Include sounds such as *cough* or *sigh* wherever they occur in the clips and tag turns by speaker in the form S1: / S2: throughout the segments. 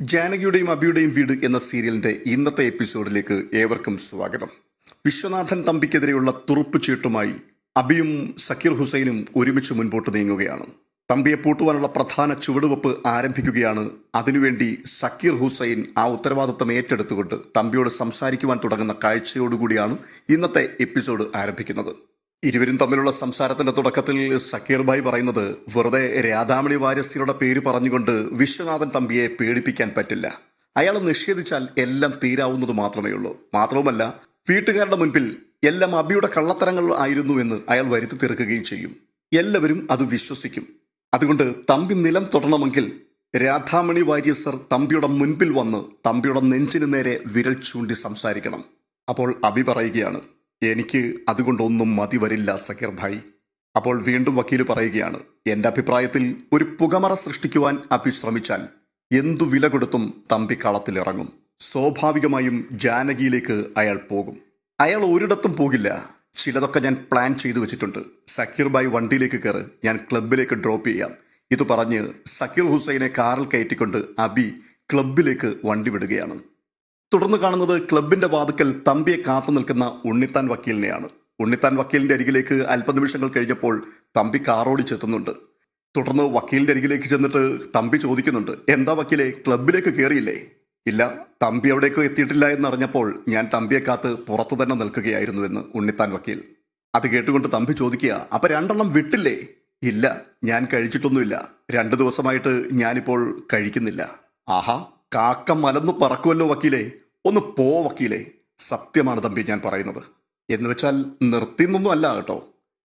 S1: ജാനകിയുടെയും അബിയുടെയും വീട് എന്ന സീരിയലിന്റെ ഇന്നത്തെ എപ്പിസോഡിലേക്ക് ഏവർക്കും സ്വാഗതം. വിശ്വനാഥൻ തമ്പിക്കെതിരെയുള്ള തുറുപ്പ് ചീട്ടുമായി അബിയും സക്കീർ ഹുസൈനും ഒരുമിച്ച് മുൻപോട്ട് നീങ്ങുകയാണ്. തമ്പിയെ പൂട്ടുവാനുള്ള പ്രധാന ചുവടുവെപ്പ് ആരംഭിക്കുകയാണ്. അതിനുവേണ്ടി സക്കീർ ഹുസൈൻ ആ ഉത്തരവാദിത്തം ഏറ്റെടുത്തുകൊണ്ട് തമ്പിയോട് സംസാരിക്കുവാൻ തുടങ്ങുന്ന കാഴ്ചയോടുകൂടിയാണ് ഇന്നത്തെ എപ്പിസോഡ് ആരംഭിക്കുന്നത്. ഇരുവരും തമ്മിലുള്ള സംസാരത്തിന്റെ തുടക്കത്തിൽ സക്കീർ ഭായ് പറയുന്നത് വെറുതെ രാധാമണി വാര്യസ്ഥിയുടെ പേര് പറഞ്ഞുകൊണ്ട് വിശ്വനാഥൻ തമ്പിയെ പേടിപ്പിക്കാൻ പറ്റില്ല. അയാൾ നിഷേധിച്ചാൽ എല്ലാം തീരാവുന്നത് മാത്രമേ ഉള്ളൂ. മാത്രവുമല്ല വീട്ടുകാരുടെ മുൻപിൽ എല്ലാം അബിയുടെ കള്ളത്തരങ്ങൾ ആയിരുന്നു എന്ന് അയാൾ വരുത്തി തീർക്കുകയും ചെയ്യും. എല്ലാവരും അത് വിശ്വസിക്കും. അതുകൊണ്ട് തമ്പി നിലം തൊടണമെങ്കിൽ രാധാമണി വാര്യസർ തമ്പിയുടെ മുൻപിൽ വന്ന് തമ്പിയുടെ നെഞ്ചിന് നേരെ വിരൽ ചൂണ്ടി സംസാരിക്കണം. അപ്പോൾ അബി പറയുകയാണ് എനിക്ക് അതുകൊണ്ടൊന്നും മതി വരില്ല സക്കീർ ഭായ്. അപ്പോൾ വീണ്ടും വക്കീൽ പറയുകയാണ് എന്റെ അഭിപ്രായത്തിൽ ഒരു പുകമറ സൃഷ്ടിക്കുവാൻ അപ്പി ശ്രമിച്ചാൽ എന്തു വില കൊടുത്തും തമ്പി കളത്തിലിറങ്ങും. സ്വാഭാവികമായും ജാനകിയിലേക്ക് അയാൾ പോകും. അയാൾ ഒരിടത്തും പോകില്ല. ചിലതൊക്കെ ഞാൻ പ്ലാൻ ചെയ്തു വെച്ചിട്ടുണ്ട്. സക്കീർ ഭായ് വണ്ടിയിലേക്ക് കയറ് ഞാൻ ക്ലബിലേക്ക് ഡ്രോപ്പ് ചെയ്യാം. ഇത് പറഞ്ഞ് സക്കീർ ഹുസൈനെ കാറിൽ കയറ്റിക്കൊണ്ട് അബി ക്ലബിലേക്ക് വണ്ടി വിടുകയാണ്. തുടർന്ന് കാണുന്നത് ക്ലബിന്റെ വാതുക്കൽ തമ്പിയെ കാത്തു നിൽക്കുന്ന ഉണ്ണിത്താൻ വക്കീലിനെയാണ്. ഉണ്ണിത്താൻ വക്കീലിന്റെ അരികിലേക്ക് അല്പനിമിഷങ്ങൾ കഴിഞ്ഞപ്പോൾ തമ്പി കാറോടിച്ചെത്തുന്നുണ്ട്. തുടർന്ന് വക്കീലിന്റെ അരികിലേക്ക് ചെന്നിട്ട് തമ്പി ചോദിക്കുന്നുണ്ട് എന്താ വക്കീലെ ക്ലബിലേക്ക് കയറിയില്ലേ ഇല്ല തമ്പി അവിടേക്ക് എത്തിയിട്ടില്ല എന്നറിഞ്ഞപ്പോൾ ഞാൻ തമ്പിയെ കാത്ത് പുറത്തു തന്നെ നിൽക്കുകയായിരുന്നു എന്ന് ഉണ്ണിത്താൻ വക്കീൽ. അത് കേട്ടുകൊണ്ട് തമ്പി ചോദിക്കുക അപ്പൊ രണ്ടെണ്ണം വിട്ടില്ലേ? ഇല്ല ഞാൻ കഴിച്ചിട്ടൊന്നുമില്ല. രണ്ടു ദിവസമായിട്ട് ഞാനിപ്പോൾ കഴിക്കുന്നില്ല. ആഹാ കാക്ക മലന്നു പറക്കുമല്ലോ വക്കീലേ. ഒന്ന് പോ വക്കീലേ. സത്യമാണ് തമ്പി ഞാൻ പറയുന്നത്. എന്ന് വെച്ചാൽ നിർത്തിന്നൊന്നും അല്ല കേട്ടോ.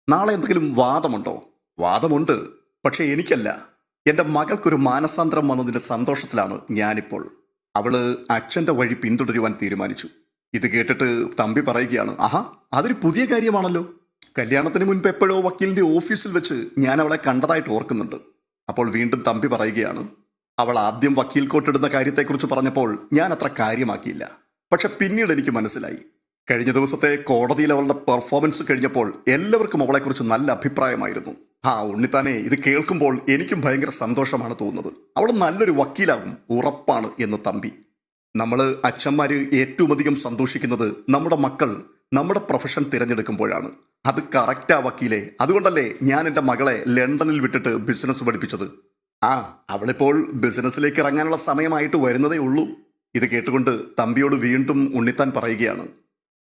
S1: നാളെ എന്തെങ്കിലും വാദമുണ്ടോ? വാദമുണ്ട് പക്ഷേ എനിക്കല്ല. എന്റെ മകൾക്കൊരു മാനസാന്തരം വന്നതിന്റെ സന്തോഷത്തിലാണ് ഞാനിപ്പോൾ. അവൾ അച്ഛന്റെ വഴി പിന്തുടരുവാൻ തീരുമാനിച്ചു. ഇത് കേട്ടിട്ട് തമ്പി പറയുകയാണ് ആഹാ അതൊരു പുതിയ കാര്യമാണല്ലോ. കല്യാണത്തിന് മുൻപ് എപ്പോഴോ വക്കീലിന്റെ ഓഫീസിൽ വെച്ച് ഞാൻ അവളെ കണ്ടതായിട്ട് ഓർക്കുന്നുണ്ട്. അപ്പോൾ വീണ്ടും തമ്പി പറയുകയാണ് അവൾ ആദ്യം വക്കീൽ കോട്ടിടുന്ന കാര്യത്തെക്കുറിച്ച് പറഞ്ഞപ്പോൾ ഞാൻ അത്ര കാര്യമാക്കിയില്ല. പക്ഷെ പിന്നീട് എനിക്ക് മനസ്സിലായി. കഴിഞ്ഞ ദിവസത്തെ കോടതിയിൽ അവളുടെ പെർഫോമൻസ് കഴിഞ്ഞപ്പോൾ എല്ലാവർക്കും അവളെക്കുറിച്ച് നല്ല അഭിപ്രായമായിരുന്നു. ആ ഉണ്ണിത്താനെ ഇത് കേൾക്കുമ്പോൾ എനിക്കും ഭയങ്കര സന്തോഷമാണ് തോന്നുന്നത്. അവൾ നല്ലൊരു വക്കീലാകും ഉറപ്പാണ് എന്ന് തമ്പി. നമ്മൾ അച്ഛന്മാര് ഏറ്റവും അധികം സന്തോഷിക്കുന്നത് നമ്മുടെ മക്കൾ നമ്മുടെ പ്രൊഫഷൻ തിരഞ്ഞെടുക്കുമ്പോഴാണ്. അത് കറക്റ്റാ വക്കീലെ. അതുകൊണ്ടല്ലേ ഞാൻ എന്റെ മകളെ ലണ്ടനിൽ വിട്ടിട്ട് ബിസിനസ് പഠിപ്പിച്ചത്. ആ അവളിപ്പോൾ ബിസിനസ്സിലേക്ക് ഇറങ്ങാനുള്ള സമയമായിട്ട് വരുന്നതേ ഉള്ളൂ. ഇത് കേട്ടുകൊണ്ട് തമ്പിയോട് വീണ്ടും ഉണ്ണിത്താൻ പറയുകയാണ്.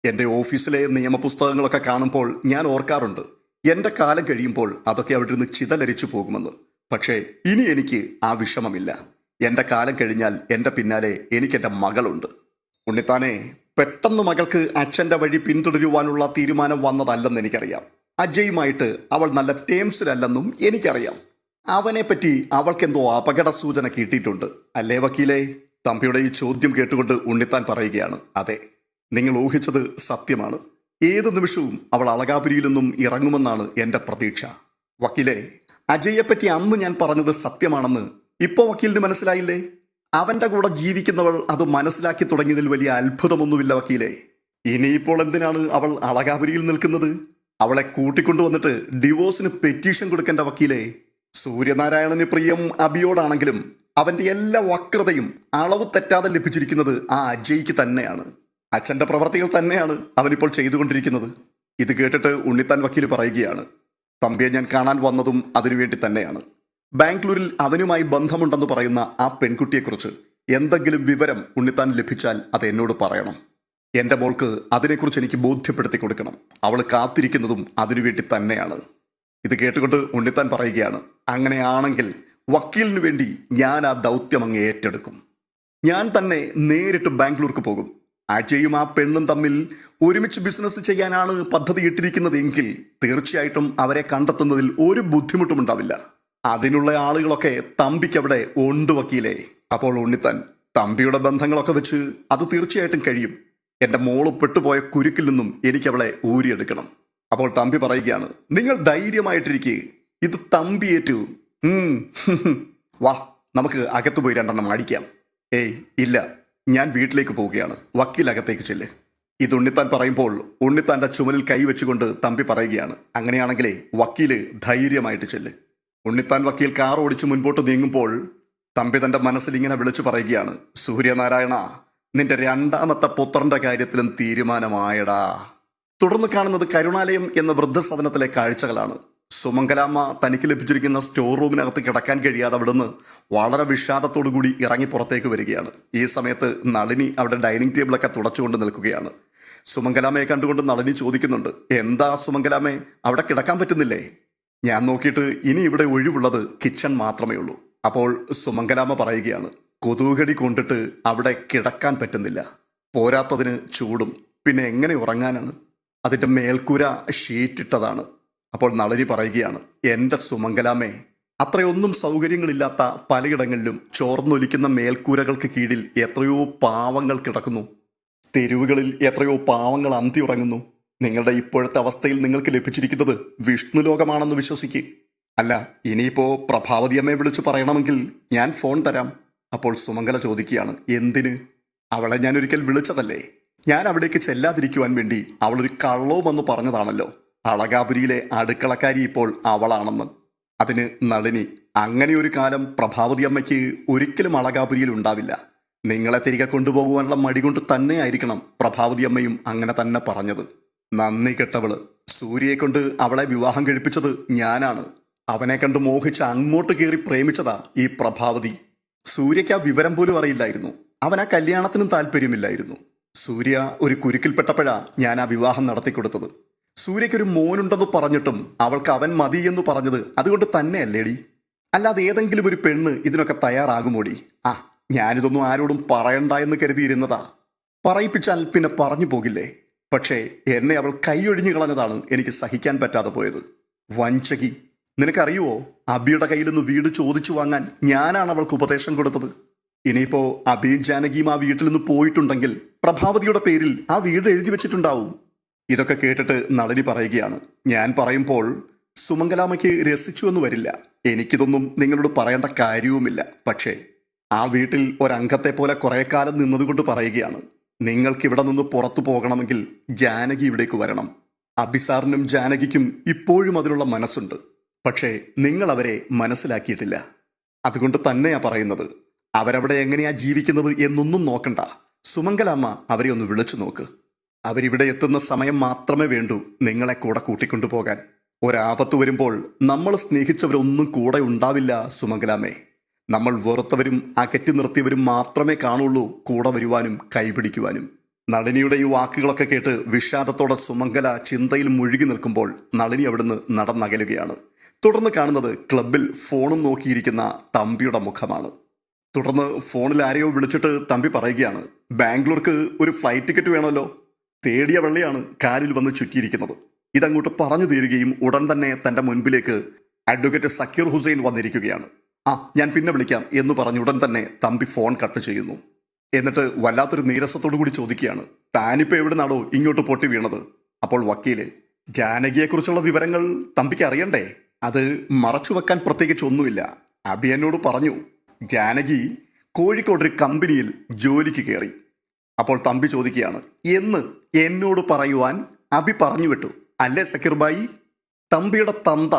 S1: എന്റെ ഓഫീസിലെ നിയമപുസ്തകങ്ങളൊക്കെ കാണുമ്പോൾ ഞാൻ ഓർക്കാറുണ്ട്. എന്റെ കാലം കഴിയുമ്പോൾ അതൊക്കെ അവിടെ നിന്ന് ചിതലരിച്ചു പോകുമെന്ന്. പക്ഷേ ഇനി എനിക്ക് ആ വിഷമമില്ല. എന്റെ കാലം കഴിഞ്ഞാൽ എന്റെ പിന്നാലെ എനിക്കെന്റെ മകളുണ്ട്. ഉണ്ണിത്താനെ പെട്ടെന്ന് മകൾക്ക് അച്ഛന്റെ വഴി പിന്തുടരുവാനുള്ള തീരുമാനം വന്നതല്ലെന്ന് എനിക്കറിയാം. അജയുമായിട്ട് അവൾ നല്ല ടേംസിലല്ലെന്നും എനിക്കറിയാം. അവനെപ്പറ്റി അവൾക്കെന്തോ അപകട സൂചന കിട്ടിയിട്ടുണ്ട്. അല്ലേ വക്കീലേ? തമ്പിയുടെ ഈ ചോദ്യം കേട്ടുകൊണ്ട് ഉണ്ണിത്താൻ പറയുകയാണ്. അതെ നിങ്ങൾ ഊഹിച്ചത് സത്യമാണ്. ഏത് നിമിഷവും അവൾ അളകാപുരിയിൽ നിന്നും ഇറങ്ങുമെന്നാണ് എന്റെ പ്രതീക്ഷ. വക്കീലെ അജയെപ്പറ്റി അന്ന് ഞാൻ പറഞ്ഞത് സത്യമാണെന്ന് ഇപ്പോൾ വക്കീലിന് മനസ്സിലായില്ലേ? അവന്റെ കൂടെ ജീവിക്കുന്നവൾ അത് മനസ്സിലാക്കി തുടങ്ങിയതിൽ വലിയ അത്ഭുതമൊന്നുമില്ല വക്കീലെ. ഇനിയിപ്പോൾ എന്തിനാണ് അവൾ അളകാപുരിയിൽ നിൽക്കുന്നത്? അവളെ കൂട്ടിക്കൊണ്ടുവന്നിട്ട് ഡിവോഴ്സിന് പെറ്റീഷൻ കൊടുക്കേണ്ട വക്കീലെ. സൂര്യനാരായണന് പ്രിയം അബിയോടാണെങ്കിലും അവന്റെ എല്ലാ വക്രതയും അളവ് തെറ്റാതെ ലഭിച്ചിരിക്കുന്നത് ആ അജയ്ക്ക് തന്നെയാണ്. അച്ഛന്റെ പ്രവർത്തികൾ തന്നെയാണ് അവനിപ്പോൾ ചെയ്തുകൊണ്ടിരിക്കുന്നത്. ഇത് കേട്ടിട്ട് ഉണ്ണിത്താൻ വക്കീൽ പറയുകയാണ് തമ്പിയെ ഞാൻ കാണാൻ വന്നതും അതിനുവേണ്ടി തന്നെയാണ്. ബാംഗ്ലൂരിൽ അവനുമായി ബന്ധമുണ്ടെന്ന് പറയുന്ന ആ പെൺകുട്ടിയെക്കുറിച്ച് എന്തെങ്കിലും വിവരം ഉണ്ണിത്താൻ ലഭിച്ചാൽ അത് എന്നോട് പറയണം. എന്റെ മോൾക്ക് അതിനെക്കുറിച്ച് എനിക്ക് ബോധ്യപ്പെടുത്തി കൊടുക്കണം. അവൾ കാത്തിരിക്കുന്നതും അതിനുവേണ്ടി തന്നെയാണ്. ഇത് കേട്ടുകൊണ്ട് ഉണ്ണിത്താൻ പറയുകയാണ് അങ്ങനെയാണെങ്കിൽ വക്കീലിനു വേണ്ടി ഞാൻ ആ ദൗത്യം അങ്ങ് ഏറ്റെടുക്കും. ഞാൻ തന്നെ നേരിട്ട് ബാംഗ്ലൂർക്ക് പോകും. അജയും ആ പെണ്ണും തമ്മിൽ ഒരുമിച്ച് ബിസിനസ് ചെയ്യാനാണ് പദ്ധതി ഇട്ടിരിക്കുന്നത് എങ്കിൽ തീർച്ചയായിട്ടും അവരെ കണ്ടെത്തുന്നതിൽ ഒരു ബുദ്ധിമുട്ടും ഉണ്ടാവില്ല. അതിനുള്ള ആളുകളൊക്കെ തമ്പിക്ക് അവിടെ ഉണ്ട് വക്കീലേ. അപ്പോൾ ഉണ്ണിത്താൻ തമ്പിയുടെ ബന്ധങ്ങളൊക്കെ വെച്ച് അത് തീർച്ചയായിട്ടും കഴിയും. എന്റെ മോൾ പെട്ടുപോയ കുരുക്കിൽ നിന്നും എനിക്കവളെ ഊരിയെടുക്കണം. അപ്പോൾ തമ്പി പറയുകയാണ് നിങ്ങൾ ധൈര്യമായിട്ടിരിക്കുക ഇത് തമ്പി ഏറ്റു. *laughs* വാ നമുക്ക് അകത്ത് പോയി രണ്ടെണ്ണം അടിക്കാം. ഏയ് ഇല്ല. ഞാൻ വീട്ടിലേക്ക് പോവുകയാണ്. വക്കീൽ അകത്തേക്ക് ചെല്ല്. ഇത് ഉണ്ണിത്താൻ പറയുമ്പോൾ ഉണ്ണിത്താന്റെ ചുമലിൽ കൈവച്ചുകൊണ്ട് തമ്പി പറയുകയാണ് അങ്ങനെയാണെങ്കിലേ വക്കീൽ ധൈര്യമായിട്ട് ചെല്ല്. ഉണ്ണിത്താൻ വക്കീൽ കാർ ഓടിച്ച് മുൻപോട്ട് നീങ്ങുമ്പോൾ തമ്പി തന്റെ മനസ്സിൽ ഇങ്ങനെ വിളിച്ചു പറയുകയാണ് സൂര്യനാരായണ നിന്റെ രണ്ടാമത്തെ പുത്രന്റെ കാര്യത്തിലും തീരുമാനമായടാ. തുടർന്ന് കാണുന്നത് കരുണാലയം എന്ന വൃദ്ധസദനത്തിലെ കാഴ്ചകളാണ്. സുമംഗലാമ്മ തനിക്ക് ലഭിച്ചിരിക്കുന്ന സ്റ്റോർ റൂമിനകത്ത് കിടക്കാൻ കഴിയാതെ അവിടുന്ന് വളരെ കൂടി ഇറങ്ങി പുറത്തേക്ക് വരികയാണ്. ഈ സമയത്ത് നളിനി അവിടെ ഡൈനിങ് ടേബിളൊക്കെ തുടച്ചുകൊണ്ട് നിൽക്കുകയാണ്. സുമംഗലാമയെ കണ്ടുകൊണ്ട് നളിനി ചോദിക്കുന്നുണ്ട് എന്താ സുമംഗലാമേ അവിടെ കിടക്കാൻ പറ്റുന്നില്ലേ? ഞാൻ നോക്കിയിട്ട് ഇനി ഇവിടെ ഒഴിവുള്ളത് കിച്ചൺ മാത്രമേ ഉള്ളൂ. അപ്പോൾ സുമംഗലാമ പറയുകയാണ് കൊതുകടി കൊണ്ടിട്ട് അവിടെ കിടക്കാൻ പറ്റുന്നില്ല. പോരാത്തതിന് ചൂടും. പിന്നെ എങ്ങനെ ഉറങ്ങാനാണ്? അതിന്റെ മേൽക്കൂര ഷീറ്റിട്ടതാണ്. അപ്പോൾ നളിനി പറയുകയാണ് എന്റെ സുമംഗലാമേ അത്രയൊന്നും സൗകര്യങ്ങളില്ലാത്ത പലയിടങ്ങളിലും ചോർന്നൊലിക്കുന്ന മേൽക്കൂരകൾക്ക് കീഴിൽ എത്രയോ പാവങ്ങൾ കിടക്കുന്നു. തെരുവുകളിൽ എത്രയോ പാവങ്ങൾ അന്തി ഉറങ്ങുന്നു. നിങ്ങളുടെ ഇപ്പോഴത്തെ അവസ്ഥയിൽ നിങ്ങൾക്ക് ലഭിച്ചിരിക്കുന്നത് വിഷ്ണുലോകമാണെന്ന് വിശ്വസിക്കുക അല്ല ഇനിയിപ്പോ പ്രഭാവതിയമ്മയെ വിളിച്ചു പറയണമെങ്കിൽ ഞാൻ ഫോൺ തരാം. അപ്പോൾ സുമംഗല ചോദിക്കുകയാണ് എന്തിന്? അവളെ ഞാൻ ഒരിക്കൽ വിളിച്ചതല്ലേ? ഞാൻ അവിടേക്ക് ചെല്ലാതിരിക്കുവാൻ വേണ്ടി അവളൊരു കള്ളവുമെന്ന് പറഞ്ഞതാണല്ലോ. അളകാപുരിയിലെ അടുക്കളക്കാരി ഇപ്പോൾ അവളാണെന്ന്. അതിന് നളിനി അങ്ങനെ ഒരു കാലം പ്രഭാവതി അമ്മയ്ക്ക് ഒരിക്കലും അളകാപുരിയിൽ ഉണ്ടാവില്ല. നിങ്ങളെ തിരികെ കൊണ്ടുപോകുവാനുള്ള മടി കൊണ്ട് തന്നെയായിരിക്കണം പ്രഭാവതി അമ്മയും അങ്ങനെ തന്നെ പറഞ്ഞത്. നന്ദി കെട്ടവൾ. സൂര്യയെ കൊണ്ട് അവളെ വിവാഹം കഴിപ്പിച്ചത് ഞാനാണ്. അവനെ കണ്ട് മോഹിച്ച് അങ്ങോട്ട് കയറി പ്രേമിച്ചതാ ഈ പ്രഭാവതി. സൂര്യയ്ക്ക് ആ വിവരം പോലും അറിയില്ലായിരുന്നു. അവൻ ആ കല്യാണത്തിനും താല്പര്യമില്ലായിരുന്നു. സൂര്യ ഒരു കുരുക്കിൽപ്പെട്ടപ്പോഴാ ഞാൻ ആ വിവാഹം നടത്തിക്കൊടുത്തത്. സൂര്യയ്ക്കൊരു മോനുണ്ടെന്ന് പറഞ്ഞിട്ടും അവൾക്ക് അവൻ മതി എന്ന് പറഞ്ഞത് അതുകൊണ്ട് തന്നെയല്ലേടി? അല്ലാതെ ഏതെങ്കിലും ഒരു പെണ്ണ് ഇതിനൊക്കെ തയ്യാറാകുമോടി? ആ ഞാനിതൊന്നും ആരോടും പറയണ്ട എന്ന് കരുതിയിരുന്നതാ. പറയിപ്പിച്ചാൽ പിന്നെ പറഞ്ഞു പോകില്ലേ? പക്ഷേ എന്നെ അവൾ കൈയൊഴിഞ്ഞു കളഞ്ഞതാണ് എനിക്ക് സഹിക്കാൻ പറ്റാതെ പോയത്. വഞ്ചകി. നിനക്കറിയുവോ? അബിയുടെ കയ്യിൽ നിന്ന് വീട് ചോദിച്ചു വാങ്ങാൻ ഞാനാണ് അവൾക്ക് ഉപദേശം കൊടുത്തത്. ഇനിയിപ്പോ അബിയും ജാനകിയും ആ വീട്ടിൽ നിന്ന് പോയിട്ടുണ്ടെങ്കിൽ പ്രഭാവതിയുടെ പേരിൽ ആ വീട് എഴുതി വെച്ചിട്ടുണ്ടാവും. ഇതൊക്കെ കേട്ടിട്ട് നളിനി പറയുകയാണ്. ഞാൻ പറയുമ്പോൾ സുമംഗലാമയ്ക്ക് രസിച്ചു എന്ന് വരില്ല. എനിക്കിതൊന്നും നിങ്ങളോട് പറയേണ്ട കാര്യവുമില്ല. പക്ഷേ ആ വീട്ടിൽ ഒരംഗത്തെ പോലെ കുറെ കാലം നിന്നതുകൊണ്ട് പറയുകയാണ്. നിങ്ങൾക്ക് ഇവിടെ നിന്ന് പുറത്തു പോകണമെങ്കിൽ ജാനകി ഇവിടേക്ക് വരണം. അബിസാറിനും ജാനകിക്കും ഇപ്പോഴും അതിനുള്ള മനസ്സുണ്ട്. പക്ഷേ നിങ്ങൾ അവരെ മനസ്സിലാക്കിയിട്ടില്ല. അതുകൊണ്ട് തന്നെയാ പറയുന്നത്. അവരവിടെ എങ്ങനെയാ ജീവിക്കുന്നത് എന്നൊന്നും നോക്കണ്ട. സുമംഗലാമ്മ അവരെ ഒന്ന് വിളിച്ചു നോക്ക്. അവരിവിടെ എത്തുന്ന സമയം മാത്രമേ വേണ്ടൂ നിങ്ങളെ കൂടെ കൂട്ടിക്കൊണ്ടുപോകാൻ ഒരാപത്ത് വരുമ്പോൾ നമ്മൾ സ്നേഹിച്ചവരൊന്നും കൂടെ ഉണ്ടാവില്ല സുമംഗലാമേ നമ്മൾ വെറുത്തവരും അകറ്റി നിർത്തിയവരും മാത്രമേ കാണുള്ളൂ കൂടെ വരുവാനും കൈപിടിക്കുവാനും. നളിനിയുടെ ഈ വാക്കുകളൊക്കെ കേട്ട് വിഷാദത്തോടെ സുമംഗല ചിന്തയിൽ മുഴുകി നിൽക്കുമ്പോൾ നളിനി അവിടുന്ന് നടന്നകലുകയാണ്. തുടർന്ന് കാണുന്നത് ക്ലബിൽ ഫോണും നോക്കിയിരിക്കുന്ന തമ്പിയുടെ മുഖമാണ്. തുടർന്ന് ഫോണിൽ ആരെയോ വിളിച്ചിട്ട് തമ്പി പറയുകയാണ് ബാംഗ്ലൂർക്ക് ഒരു ഫ്ലൈറ്റ് ടിക്കറ്റ് വേണമല്ലോ. തേടിയ വെള്ളയാണ് കാലിൽ വന്ന് ചുറ്റിയിരിക്കുന്നത്. ഇതങ്ങോട്ട് പറഞ്ഞു തീരുകയും ഉടൻ തന്നെ തന്റെ മുൻപിലേക്ക് അഡ്വക്കേറ്റ് സക്കീർ ഹുസൈൻ വന്നിരിക്കുകയാണ്. ആ ഞാൻ പിന്നെ വിളിക്കാം എന്ന് പറഞ്ഞ് ഉടൻ തന്നെ തമ്പി ഫോൺ കട്ട് ചെയ്യുന്നു. എന്നിട്ട് വല്ലാത്തൊരു നീരസത്തോടു കൂടി ചോദിക്കുകയാണ് താനിപ്പോൾ എവിടെ നിന്നാണോ ഇങ്ങോട്ട് പൊട്ടി വീണത്? അപ്പോൾ വക്കീൽ ജാനകിയെക്കുറിച്ചുള്ള വിവരങ്ങൾ തമ്പിക്ക് അറിയണ്ടേ? അത് മറച്ചു വെക്കാൻ പ്രത്യേകിച്ച് ഒന്നുമില്ല അബി എന്നോട് പറഞ്ഞു. ജാനകി കോഴിക്കോട് ഒരു കമ്പനിയിൽ ജോലിക്ക് കയറി. അപ്പോൾ തമ്പി ചോദിക്കുകയാണ് എന്ന് എന്നോട് പറയുവാൻ അഭി പറഞ്ഞു വിട്ടു. അല്ലേ സക്കീർബായി തമ്പിയുടെ തന്ത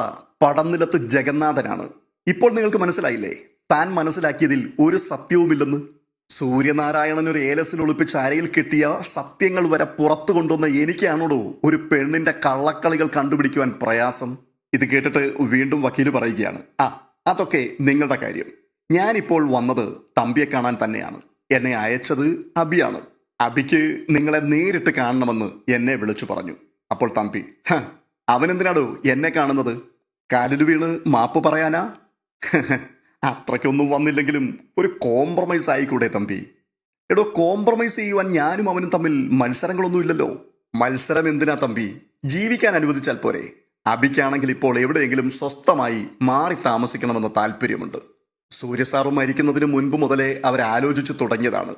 S1: പടനിലത്ത് ജഗന്നാഥനാണ്. ഇപ്പോൾ നിങ്ങൾക്ക് മനസ്സിലായില്ലേ? താൻ മനസ്സിലാക്കിയതിൽ ഒരു സത്യവുമില്ലെന്ന്. സൂര്യനാരായണൻ ഒരു ഏലസിൽ ഒളിപ്പിച്ച് അരയിൽ കിട്ടിയ സത്യങ്ങൾ വരെ പുറത്തു കൊണ്ടുവന്ന എനിക്കാണോടോ ഒരു പെണ്ണിന്റെ കള്ളക്കളികൾ കണ്ടുപിടിക്കുവാൻ പ്രയാസം? ഇത് കേട്ടിട്ട് വീണ്ടും വക്കീൽ പറയുകയാണ്. ആ അതൊക്കെ നിങ്ങളുടെ കാര്യം. ഞാനിപ്പോൾ വന്നത് തമ്പിയെ കാണാൻ തന്നെയാണ്. എന്നെ അയച്ചത് അബിയാണ്. അബിക്ക് നിങ്ങളെ നേരിട്ട് കാണണമെന്ന് എന്നെ വിളിച്ചു പറഞ്ഞു. അപ്പോൾ തമ്പി അവനെന്തിനാടോ എന്നെ കാണുന്നത്? കാലിൽ വീണ് മാപ്പ് പറയാനാ? അത്രയ്ക്കൊന്നും വന്നില്ലെങ്കിലും ഒരു കോംപ്രമൈസ് ആയിക്കൂടെ തമ്പി. എടോ കോംപ്രമൈസ് ചെയ്യുവാൻ ഞാനും അവനും തമ്മിൽ മത്സരങ്ങളൊന്നും ഇല്ലല്ലോ. മത്സരം എന്തിനാ തമ്പി? ജീവിക്കാൻ അനുവദിച്ചാൽ പോരെ. അബിക്കാണെങ്കിൽ ഇപ്പോൾ എവിടെയെങ്കിലും സ്വസ്ഥമായി മാറി താമസിക്കണമെന്ന താല്പര്യമുണ്ട്. സൂര്യസാറും മരിക്കുന്നതിന് മുൻപ് മുതലേ അവർ ആലോചിച്ചു തുടങ്ങിയതാണ്.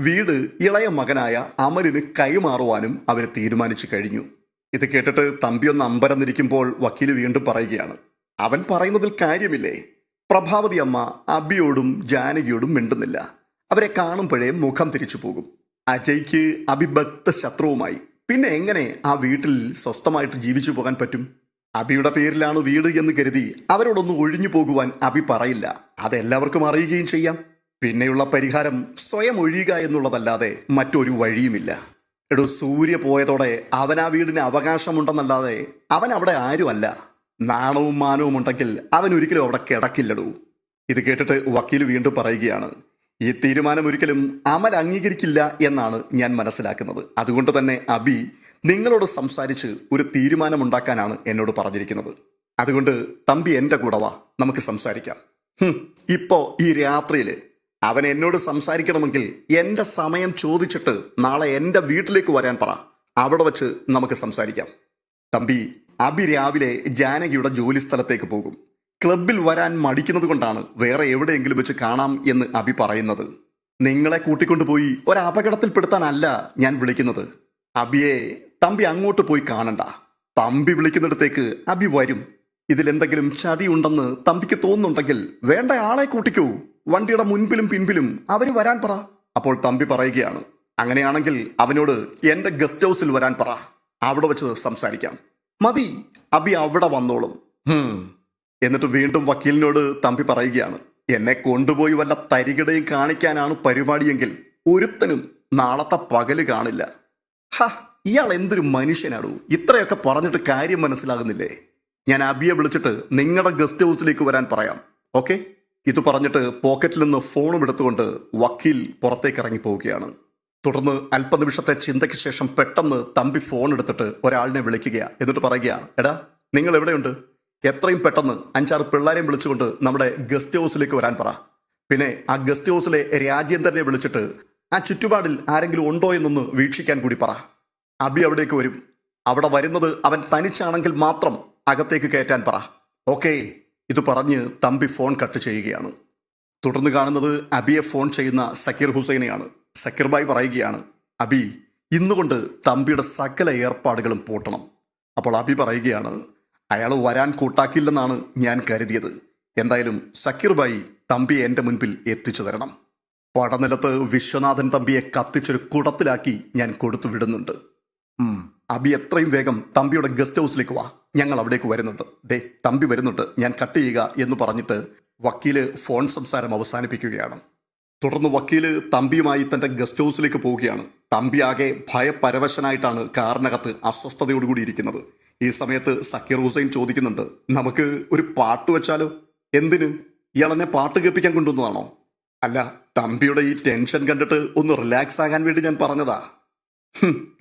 S1: വീട് ഇളയ മകനായ അമലിന് കൈമാറുവാനും അവർ തീരുമാനിച്ചു കഴിഞ്ഞു. ഇത് കേട്ടിട്ട് തമ്പിയൊന്ന് അമ്പരന്നിരിക്കുമ്പോൾ വക്കീൽ വീണ്ടും പറയുകയാണ്. അവൻ പറയുന്നതിൽ കാര്യമില്ലേ? പ്രഭാവതി അമ്മ അബിയോടും ജാനകിയോടും മിണ്ടുന്നില്ല. അവരെ കാണുമ്പോഴേ മുഖം തിരിച്ചു പോകും. അജയ്ക്ക് അഭിഭക്ത ശത്രുവുമായി. പിന്നെ എങ്ങനെ ആ വീട്ടിൽ സ്വസ്ഥമായിട്ട് ജീവിച്ചു പോകാൻ പറ്റും? അബിയുടെ പേരിലാണ് വീട് എന്ന് കരുതി അവരോടൊന്ന് ഒഴിഞ്ഞു പോകുവാൻ അബി പറയില്ല. അതെല്ലാവർക്കും അറിയുകയും ചെയ്യാം. പിന്നെയുള്ള പരിഹാരം സ്വയം ഒഴിയുക എന്നുള്ളതല്ലാതെ മറ്റൊരു വഴിയുമില്ല. എടോ സൂര്യ പോയതോടെ അവൻ ആ വീടിന് അവകാശമുണ്ടെന്നല്ലാതെ അവൻ അവിടെ ആരുമല്ല. നാണവും മാനവും ഉണ്ടെങ്കിൽ അവൻ ഒരിക്കലും അവിടെ കിടക്കില്ലടൂ. ഇത് കേട്ടിട്ട് വക്കീൽ വീണ്ടും പറയുകയാണ് ഈ തീരുമാനം ഒരിക്കലും അമൽ അംഗീകരിക്കില്ല എന്നാണ് ഞാൻ മനസ്സിലാക്കുന്നത്. അതുകൊണ്ട് തന്നെ അബി നിങ്ങളോട് സംസാരിച്ച് ഒരു തീരുമാനമുണ്ടാക്കാനാണ് എന്നോട് പറഞ്ഞിരിക്കുന്നത്. അതുകൊണ്ട് തമ്പി എന്റെ കൂടെ വാ നമുക്ക് സംസാരിക്കാം. ഇപ്പോൾ ഇപ്പോ ഈ രാത്രിയിൽ അവൻ എന്നോട് സംസാരിക്കണമെങ്കിൽ എന്റെ സമയം ചോദിച്ചിട്ട് നാളെ എന്റെ വീട്ടിലേക്ക് വരാൻ പറ. അവിടെ വച്ച് നമുക്ക് സംസാരിക്കാം. തമ്പി അബി രാവിലെ ജാനകിയുടെ ജോലി സ്ഥലത്തേക്ക് പോകും. ക്ലബിൽ വരാൻ മടിക്കുന്നത് കൊണ്ടാണ് വേറെ എവിടെയെങ്കിലും വെച്ച് കാണാം എന്ന് അഭി പറയുന്നത്. നിങ്ങളെ കൂട്ടിക്കൊണ്ടുപോയി ഒരു അപകടത്തിൽപ്പെടുത്താനല്ല ഞാൻ വിളിക്കുന്നത്. അബിയെ തമ്പി അങ്ങോട്ട് പോയി കാണണ്ട. തമ്പി വിളിക്കുന്നിടത്തേക്ക് അബി വരും. ഇതിലെന്തെങ്കിലും ചതി ഉണ്ടെന്ന് തമ്പിക്ക് തോന്നുന്നുണ്ടെങ്കിൽ വേണ്ട ആളെ കൂട്ടിക്കൂ. വണ്ടിയുടെ മുൻപിലും പിൻപിലും അവന് വരാൻ പറ. അപ്പോൾ തമ്പി പറയുകയാണ്. അങ്ങനെയാണെങ്കിൽ അവനോട് എന്റെ ഗസ്റ്റ് ഹൗസിൽ വരാൻ പറ. അവിടെ വെച്ച് സംസാരിക്കാം. മതി അബി അവിടെ വന്നോളും. എന്നിട്ട് വീണ്ടും വക്കീലിനോട് തമ്പി പറയുകയാണ്. എന്നെ കൊണ്ടുപോയി വല്ല തരികിടയും കാണിക്കാനാണ് പരിപാടിയെങ്കിൽ ഒരുത്തനും നാളത്തെ പകൽ കാണില്ല. ഹ ഇയാൾ എന്തൊരു മനുഷ്യനാണു ഇത്രയൊക്കെ പറഞ്ഞിട്ട് കാര്യം മനസ്സിലാകുന്നില്ലേ? ഞാൻ അബിയെ വിളിച്ചിട്ട് നിങ്ങളുടെ ഗസ്റ്റ് ഹൗസിലേക്ക് വരാൻ പറയാം ഓക്കെ? ഇത് പറഞ്ഞിട്ട് പോക്കറ്റിൽ നിന്ന് ഫോണും എടുത്തുകൊണ്ട് വക്കീൽ പുറത്തേക്ക് ഇറങ്ങി പോവുകയാണ് തുടർന്ന് അല്പനിമിഷത്തെ ചിന്തയ്ക്ക് ശേഷം പെട്ടെന്ന് തമ്പി ഫോൺ എടുത്തിട്ട് ഒരാളിനെ വിളിക്കുകയാണ് എന്നിട്ട് പറയുകയാണ് എടാ നിങ്ങൾ എവിടെയുണ്ട്? എത്രയും പെട്ടെന്ന് അഞ്ചാറ് പിള്ളേരെയും വിളിച്ചുകൊണ്ട് നമ്മുടെ ഗസ്റ്റ് ഹൗസിലേക്ക് വരാൻ പറ. പിന്നെ ആ ഗസ്റ്റ് ഹൗസിലെ രാജേന്ദ്രനെ വിളിച്ചിട്ട് ആ ചുറ്റുപാടിൽ ആരെങ്കിലും ഉണ്ടോ എന്നൊന്ന് വീക്ഷിക്കാൻ കൂടി പറ. അബി അവിടേക്ക് വരും. അവിടെ വരുന്നത് അവൻ തനിച്ചാണെങ്കിൽ മാത്രം അകത്തേക്ക് കയറ്റാൻ പറ. ഓക്കെ ഇത് പറഞ്ഞ് തമ്പി ഫോൺ കട്ട് ചെയ്യുകയാണ്. തുടർന്ന് കാണുന്നത് അബിയെ ഫോൺ ചെയ്യുന്ന സക്കീർ ഹുസൈനെയാണ്. സക്കീർ ബായ് പറയുകയാണ് അബി ഇന്നുകൊണ്ട് തമ്പിയുടെ സകല ഏർപ്പാടുകളും പൂട്ടണം. അപ്പോൾ അബി പറയുകയാണ് അയാൾ വരാൻ കൂട്ടാക്കില്ലെന്നാണ് ഞാൻ കരുതിയത്. എന്തായാലും സക്കീർ ബായി തമ്പിയെ എന്റെ മുൻപിൽ എത്തിച്ചു തരണം. പടനിലത്ത് വിശ്വനാഥൻ തമ്പിയെ കത്തിച്ചൊരു കുടത്തിലാക്കി ഞാൻ കൊടുത്തു വിടുന്നുണ്ട്. അബി എത്രയും വേഗം തമ്പിയുടെ ഗസ്റ്റ് ഹൗസിലേക്ക് വാ. ഞങ്ങൾ അവിടേക്ക് വരുന്നുണ്ട്. ദേ തമ്പി വരുന്നുണ്ട്. ഞാൻ കട്ട് ചെയ്യുക എന്ന് പറഞ്ഞിട്ട് വക്കീൽ ഫോൺ സംസാരം അവസാനിപ്പിക്കുകയാണ്. തുടർന്ന് വക്കീൽ തമ്പിയുമായി തന്റെ ഗസ്റ്റ് ഹൗസിലേക്ക് പോവുകയാണ്. തമ്പി ആകെ ഭയപരവശനായിട്ടാണ് കാറിനകത്ത് അസ്വസ്ഥതയോടുകൂടി ഇരിക്കുന്നത്. ഈ സമയത്ത് സക്കീർ ഹുസൈൻ ചോദിക്കുന്നുണ്ട് നമുക്ക് ഒരു പാട്ട് വെച്ചാലോ? എന്തിന്? ഇയാളെന്നെ പാട്ട് കേൾപ്പിക്കാൻ കൊണ്ടുവന്നതാണോ? അല്ല തമ്പിയുടെ ഈ ടെൻഷൻ കണ്ടിട്ട് ഒന്ന് റിലാക്സ് ആകാൻ വേണ്ടി ഞാൻ പറഞ്ഞതാ.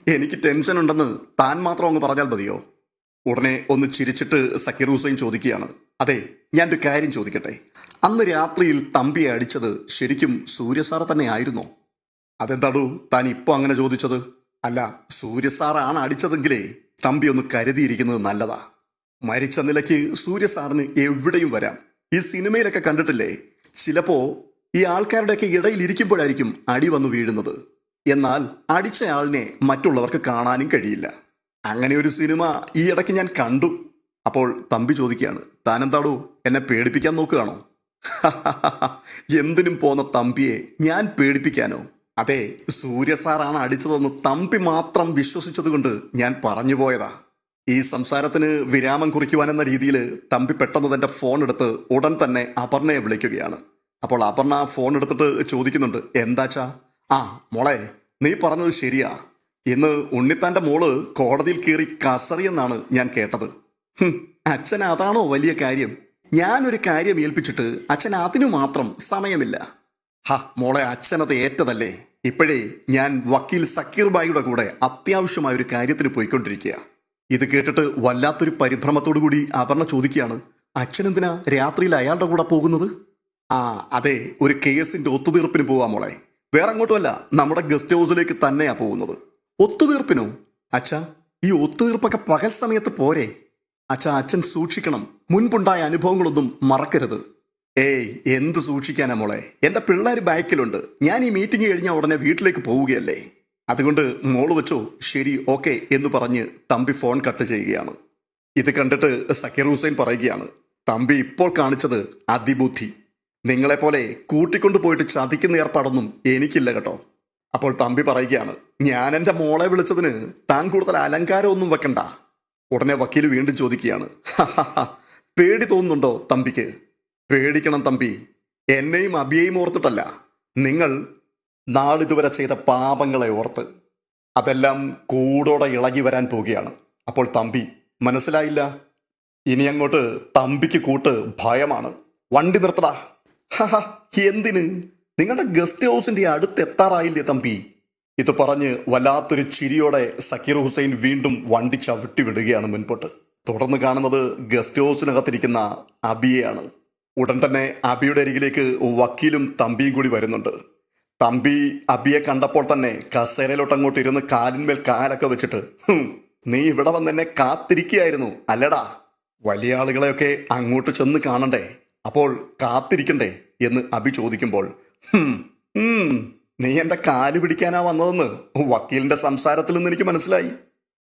S1: എനിക്ക് ടെൻഷൻ ഉണ്ടെന്ന് താൻ മാത്രം അങ്ങ് പറഞ്ഞാൽ മതിയോ? ഉടനെ ഒന്ന് ചിരിച്ചിട്ട് സക്കീർ ഹുസൈൻ ചോദിക്കുകയാണ്. അതെ ഞാൻ ഒരു കാര്യം ചോദിക്കട്ടെ. അന്ന് രാത്രിയിൽ തമ്പിയെ അടിച്ചത് ശരിക്കും സൂര്യ സാറ് തന്നെ ആയിരുന്നോ? അതെന്താടൂ താൻ ഇപ്പോൾ അങ്ങനെ ചോദിച്ചത്? അല്ല സൂര്യ സാറാണ് അടിച്ചതെങ്കിലേ തമ്പി ഒന്ന് കരുതിയിരിക്കുന്നത് നല്ലതാ. മരിച്ച നിലയ്ക്ക് സൂര്യ സാറിന് എവിടെയും വരാം. ഈ സിനിമയിലൊക്കെ കണ്ടിട്ടില്ലേ? ചിലപ്പോ ഈ ആൾക്കാരുടെയൊക്കെ ഇടയിൽ ഇരിക്കുമ്പോഴായിരിക്കും അടി വന്നു വീഴുന്നത്. എന്നാൽ അടിച്ച ആളിനെ മറ്റുള്ളവർക്ക് കാണാനും കഴിയില്ല. അങ്ങനെ ഒരു സിനിമ ഈ ഇടയ്ക്ക് ഞാൻ കണ്ടു. അപ്പോൾ തമ്പി ചോദിക്കുകയാണ് താനെന്താടോ എന്നെ പേടിപ്പിക്കാൻ നോക്കുകയാണോ? *laughs* എന്തിനും പോന്ന തമ്പിയെ ഞാൻ പേടിപ്പിക്കാനോ? അതെ സൂര്യ സാറാണ് അടിച്ചതെന്ന് തമ്പി മാത്രം വിശ്വസിച്ചതുകൊണ്ട് ഞാൻ പറഞ്ഞു പോയതാ. ഈ സംസാരത്തിന് വിരാമം കുറിക്കുവാനെന്ന രീതിയിൽ തമ്പി പെട്ടെന്ന് തന്റെ ഫോൺ എടുത്ത് ഉടൻ തന്നെ അപർണയെ വിളിക്കുകയാണ്. അപ്പോൾ അപർണ ഫോൺ എടുത്തിട്ട് ചോദിക്കുന്നുണ്ട് എന്താച്ചാ? ആ മോളെ നീ പറഞ്ഞത് ശരിയാ. ഇന്ന് ഉണ്ണിത്താന്റെ മോൾ കോടതിയിൽ കയറി കസറിയെന്നാണ് ഞാൻ കേട്ടത്. അച്ഛൻ അതാണോ വലിയ കാര്യം? ഞാനൊരു കാര്യം ഏൽപ്പിച്ചിട്ട് അച്ഛൻ അതിനു മാത്രം സമയമില്ല. ഹ മോളെ അച്ഛനത് ഏറ്റതല്ലേ? ഇപ്പോഴേ ഞാൻ വക്കീൽ സക്കീർ ബായിയുടെ കൂടെ അത്യാവശ്യമായ ഒരു കാര്യത്തിന് പോയിക്കൊണ്ടിരിക്കുക ഇത് കേട്ടിട്ട് വല്ലാത്തൊരു പരിഭ്രമത്തോടു കൂടി അപർണ ചോദിക്കുകയാണ് അച്ഛനെന്തിനാ രാത്രിയിൽ അയാളുടെ കൂടെ പോകുന്നത്? ആ അതെ ഒരു കേസിന്റെ ഒത്തുതീർപ്പിന് പോവാ മോളെ. വേറെ അങ്ങോട്ടുമല്ല നമ്മുടെ ഗസ്റ്റ് ഹൗസിലേക്ക് തന്നെയാ പോകുന്നത്. ഒത്തുതീർപ്പിനോ? അച്ഛാ ഈ ഒത്തുതീർപ്പൊക്കെ പകൽ സമയത്ത് പോരെ. അച്ഛാ അച്ഛൻ സൂക്ഷിക്കണം. മുൻപുണ്ടായ അനുഭവങ്ങളൊന്നും മറക്കരുത്. ഏയ് എന്ത് സൂക്ഷിക്കാനാ മോളെ? എന്റെ പിള്ളേർ ബാക്കിലുണ്ട്. ഞാൻ ഈ മീറ്റിംഗ് കഴിഞ്ഞ ഉടനെ വീട്ടിലേക്ക് പോവുകയല്ലേ? അതുകൊണ്ട് മോൾ വെച്ചോ? ശരി ഓക്കെ എന്ന് പറഞ്ഞ് തമ്പി ഫോൺ കട്ട് ചെയ്യുകയാണ്. ഇത് കണ്ടിട്ട് സക്കീർ ഹുസൈൻ പറയുകയാണ് തമ്പി ഇപ്പോൾ കാണിച്ചത് അതിബുദ്ധി. നിങ്ങളെപ്പോലെ കൂട്ടിക്കൊണ്ടു പോയിട്ട് ചതിക്കുന്ന ഏർപ്പാടൊന്നും എനിക്കില്ല കേട്ടോ. അപ്പോൾ തമ്പി പറയുകയാണ് ഞാൻ എന്റെ മോളെ വിളിച്ചതിന് താൻ കൂടുതൽ അലങ്കാരമൊന്നും വെക്കണ്ട. ഉടനെ വക്കീൽ വീണ്ടും ചോദിക്കുകയാണ് പേടി തോന്നുന്നുണ്ടോ തമ്പിക്ക്? പേടിക്കണം തമ്പി എന്നെയും അബിയെയും ഓർത്തിട്ടല്ല. നിങ്ങൾ നാളിതുവരെ ചെയ്ത പാപങ്ങളെ ഓർത്ത് അതെല്ലാം കൂടോടെ ഇളകി വരാൻ പോവുകയാണ്. അപ്പോൾ തമ്പി മനസ്സിലായില്ല? ഇനി അങ്ങോട്ട് തമ്പിക്ക് കൂട്ട് ഭയമാണ്. വണ്ടി നിർത്തടാ. എന്തിന്? നിങ്ങളുടെ ഗസ്റ്റ് ഹൗസിന്റെ അടുത്ത് എത്താറായില്ലേ തമ്പി? ഇത് പറഞ്ഞ് വല്ലാത്തൊരു ചിരിയോടെ സക്കീർ ഹുസൈൻ വീണ്ടും വണ്ടി ചവിട്ടി വിടുകയാണ് മുൻപോട്ട്. തുടർന്ന് കാണുന്നത് ഗസ്റ്റ് ഹൗസിനകത്തിരിക്കുന്ന അബിയെയാണ്. ഉടൻ തന്നെ അബിയുടെ അരികിലേക്ക് വക്കീലും തമ്പിയും കൂടി വരുന്നുണ്ട്. തമ്പി അബിയെ കണ്ടപ്പോൾ തന്നെ കസേരയിലോട്ട് അങ്ങോട്ട് ഇരുന്ന് കാലിന്മേൽ കാലൊക്കെ വെച്ചിട്ട് നീ ഇവിടെ വന്ന് എന്നെ കാത്തിരിക്കുകയായിരുന്നു അല്ലടാ. വലിയ ആളുകളെയൊക്കെ അങ്ങോട്ട് ചെന്ന് കാണണ്ടേ? അപ്പോൾ കാത്തിരിക്കണ്ടേ എന്ന് അബി ചോദിക്കുമ്പോൾ "ഹും, ഉം, നീ എന്റെ കാൽ പിടിക്കാനാ വന്നതെന്ന് വക്കീലിന്റെ സംസാരത്തിൽ നിന്ന് എനിക്ക് മനസ്സിലായി.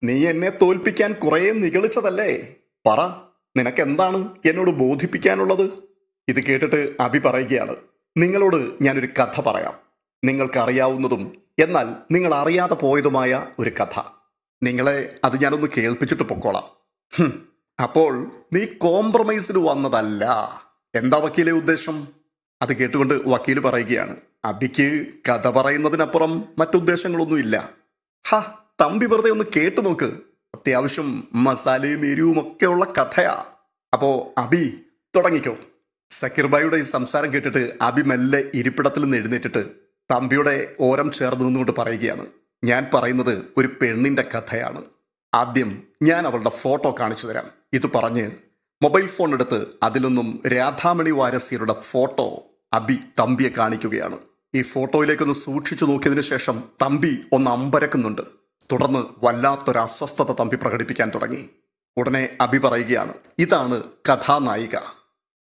S1: നീ എന്നെ തോൽപ്പിക്കാൻ കുറെ നിഗളിച്ചതല്ലേ? പറ നിനക്കെന്താണ് എന്നോട് ബോധിപ്പിക്കാനുള്ളത്? ഇത് കേട്ടിട്ട് അബി പറയുകയാണ് നിങ്ങളോട് ഞാനൊരു കഥ പറയാം. നിങ്ങൾക്കറിയാവുന്നതും എന്നാൽ നിങ്ങൾ അറിയാതെ പോയതുമായ ഒരു കഥ. നിങ്ങളെ അത് ഞാനൊന്ന് കേൾപ്പിച്ചിട്ട് പൊക്കോളാം. അപ്പോൾ നീ കോംപ്രമൈസിന് വന്നതല്ല. എന്താ വക്കീലെ ഉദ്ദേശം? അത് കേട്ടുകൊണ്ട് വക്കീൽ പറയുകയാണ്. അബിക്ക് കഥ പറയുന്നതിനപ്പുറം മറ്റുദ്ദേശങ്ങളൊന്നുമില്ല. ഹ തമ്പി വെറുതെ ഒന്ന് കേട്ടു നോക്ക്. അത്യാവശ്യം മസാലയും എരിവും ഒക്കെയുള്ള കഥയാ. അപ്പോ അബി തുടങ്ങിക്കോ. സക്കീർബായിയുടെ ഈ സംസാരം കേട്ടിട്ട് അബി മെല്ലെ ഇരിപ്പിടത്തിൽ നിന്ന് എഴുന്നേറ്റിട്ട് തമ്പിയുടെ ഓരം ചേർന്ന് നിന്നുകൊണ്ട് പറയുകയാണ്. ഞാൻ പറയുന്നത് ഒരു പെണ്ണിന്റെ കഥയാണ്. ആദ്യം ഞാൻ അവളുടെ ഫോട്ടോ കാണിച്ചു തരാം. ഇത് പറഞ്ഞ് മൊബൈൽ ഫോൺ എടുത്ത് അതിലൊന്നും രാധാമണി വാരസ്യരുടെ ഫോട്ടോ അബി തമ്പിയെ കാണിക്കുകയാണ്. ഈ ഫോട്ടോയിലേക്കൊന്ന് സൂക്ഷിച്ചു നോക്കിയതിനു ശേഷം തമ്പി ഒന്ന് അമ്പരക്കുന്നുണ്ട്. തുടർന്ന് വല്ലാത്തൊരു അസ്വസ്ഥത തമ്പി പ്രകടിപ്പിക്കാൻ തുടങ്ങി. ഉടനെ അബി പറയുകയാണ് ഇതാണ് കഥാനായിക.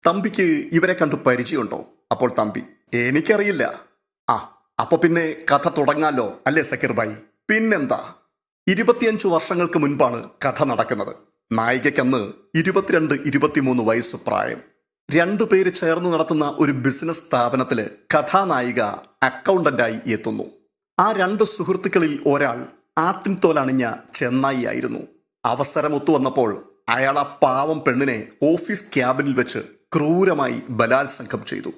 S1: തമ്പിക്ക് ഇവരെ കണ്ട് പരിചയമുണ്ടോ? അപ്പോൾ തമ്പി എനിക്കറിയില്ല. ആ അപ്പൊ പിന്നെ കഥ തുടങ്ങാലോ അല്ലേ സക്കീർ ഭായി? പിന്നെന്താ? ഇരുപത്തിയഞ്ചു വർഷങ്ങൾക്ക് മുൻപാണ് കഥ നടക്കുന്നത്. നായികയ്ക്കന്ന് ഇരുപത്തിരണ്ട് ഇരുപത്തിമൂന്ന് വയസ്സ് പ്രായം. രണ്ടു പേര് ചേർന്ന് നടത്തുന്ന ഒരു ബിസിനസ് സ്ഥാപനത്തിൽ കഥാനായിക അക്കൗണ്ടന്റായി എത്തുന്നു. ആ രണ്ട് സുഹൃത്തുക്കളിൽ ഒരാൾ ആട്ടിൻതോലണിഞ്ഞ ചെന്നായി ആയിരുന്നു. അവസരം ഒത്തുവന്നപ്പോൾ അയാൾ ആ പാവം പെണ്ണിനെ ഓഫീസ് ക്യാബിനിൽ വെച്ച് ക്രൂരമായി ബലാത്സംഗം ചെയ്തു.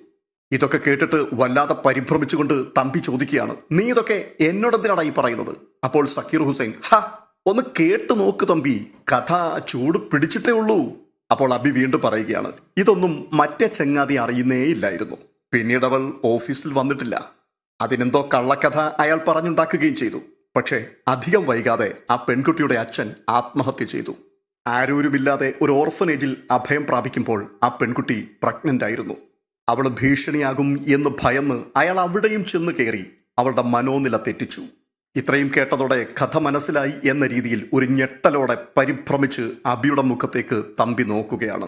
S1: ഇതൊക്കെ കേട്ടിട്ട് വല്ലാതെ പരിഭ്രമിച്ചുകൊണ്ട് തമ്പി ചോദിക്കുകയാണ് നീ ഇതൊക്കെ എന്നോടെന്തിനാടാ ഈ പറയുന്നത്? അപ്പോൾ സക്കീർ ഹുസൈൻ ഹ ഒന്ന് കേട്ടു നോക്ക് തമ്പി. കഥ ചൂട് പിടിച്ചിട്ടേ ഉള്ളൂ. അപ്പോൾ അബി വീണ്ടും പറയുകയാണ്. ഇതൊന്നും മറ്റേ ചങ്ങാതി അറിയുന്നേ ഇല്ലായിരുന്നു. പിന്നീട് അവൾ ഓഫീസിൽ വന്നിട്ടില്ല. അതിനെന്തോ കള്ളക്കഥ അയാൾ പറഞ്ഞുണ്ടാക്കുകയും ചെയ്തു. പക്ഷേ അധികം വൈകാതെ ആ പെൺകുട്ടിയുടെ അച്ഛൻ ആത്മഹത്യ ചെയ്തു. ആരോരുമില്ലാതെ ഒരു ഓർഫനേജിൽ അഭയം പ്രാപിക്കുമ്പോൾ ആ പെൺകുട്ടി പ്രഗ്നന്റ് ആയിരുന്നു. അവൾ ഭീഷണിയാകും എന്ന് ഭയന്ന് അയാൾ അവിടെയും ചെന്ന് കയറി അവളുടെ മനോനില തെറ്റിച്ചു. ഇത്രയും കേട്ടതോടെ കഥ മനസ്സിലായി എന്ന രീതിയിൽ ഒരു ഞെട്ടലോടെ പരിഭ്രമിച്ച് അബിയുടെ മുഖത്തേക്ക് തമ്പി നോക്കുകയാണ്.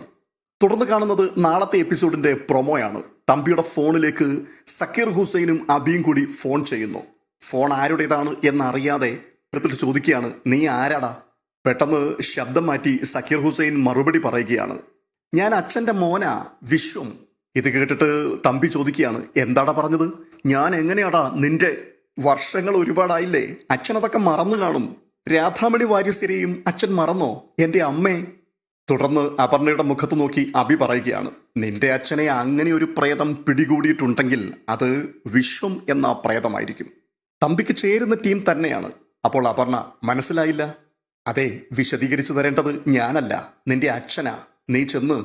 S1: തുടർന്ന് കാണുന്നത് നാളത്തെ എപ്പിസോഡിന്റെ പ്രൊമോയാണ്. തമ്പിയുടെ ഫോണിലേക്ക് സക്കീർ ഹുസൈനും അബിയും കൂടി ഫോൺ ചെയ്യുന്നു. ഫോൺ ആരുടേതാണ് എന്നറിയാതെ എടുത്തിട്ട് ചോദിക്കുകയാണ് നീ ആരാടാ? പെട്ടെന്ന് ശബ്ദം മാറ്റി സക്കീർ ഹുസൈൻ മറുപടി പറയുകയാണ് ഞാൻ അച്ഛന്റെ മോന വിശ്വം. ഇത് കേട്ടിട്ട് തമ്പി ചോദിക്കുകയാണ് എന്താടാ പറഞ്ഞത്? ഞാൻ എങ്ങനെയാടാ നിന്റെ വർഷങ്ങൾ ഒരുപാടായില്ലേ? അച്ഛൻ അതൊക്കെ മറന്നു കാണും. രാധാമണി വാര്യസ്ഥിരെയും അച്ഛൻ മറന്നോ? എന്റെ അമ്മേ. തുടർന്ന് അപർണയുടെ മുഖത്ത് നോക്കി അബി പറയുകയാണ്. നിന്റെ അച്ഛനെ അങ്ങനെ ഒരു പ്രേതം പിടികൂടിയിട്ടുണ്ടെങ്കിൽ അത് വിശ്വം എന്ന പ്രേതമായിരിക്കും. തമ്പിക്ക് ചേരുന്ന ടീം തന്നെയാണ്. അപ്പോൾ അപർണ മനസ്സിലായില്ല? അതെ വിശദീകരിച്ചു തരേണ്ടത് ഞാനല്ല നിന്റെ അച്ഛനാ. നീ ചെന്ന്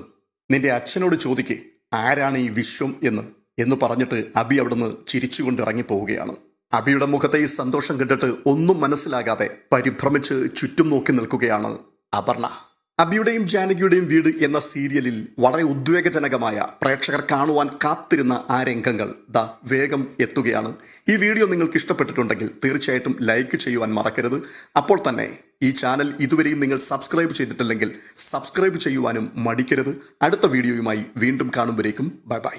S1: നിന്റെ അച്ഛനോട് ചോദിക്ക് ആരാണ് ഈ വിശ്വം എന്ന്? എന്ന് പറഞ്ഞിട്ട് അബി അവിടുന്ന് ചിരിച്ചുകൊണ്ട് ഇറങ്ങിപ്പോവുകയാണ്. അബിയുടെ മുഖത്തെ ഈ സന്തോഷം കണ്ടിട്ട് ഒന്നും മനസ്സിലാകാതെ പരിഭ്രമിച്ച് ചുറ്റും നോക്കി നിൽക്കുകയാണ് അപർണ. അബിയുടെയും ജാനകിയുടെയും വീട് എന്ന സീരിയലിൽ വളരെ ഉദ്വേഗജനകമായ പ്രേക്ഷകർ കാണുവാൻ കാത്തിരുന്ന ആ രംഗങ്ങൾ ദ വേഗം എത്തുകയാണ്. ഈ വീഡിയോ നിങ്ങൾക്ക് ഇഷ്ടപ്പെട്ടിട്ടുണ്ടെങ്കിൽ തീർച്ചയായിട്ടും ലൈക്ക് ചെയ്യുവാൻ മറക്കരുത്. അപ്പോൾ തന്നെ ഈ ചാനൽ ഇതുവരെയും നിങ്ങൾ സബ്സ്ക്രൈബ് ചെയ്തിട്ടില്ലെങ്കിൽ സബ്സ്ക്രൈബ് ചെയ്യുവാനും മടിക്കരുത്. അടുത്ത വീഡിയോയുമായി വീണ്ടും കാണുമ്പോഴേക്കും ബൈ ബൈ.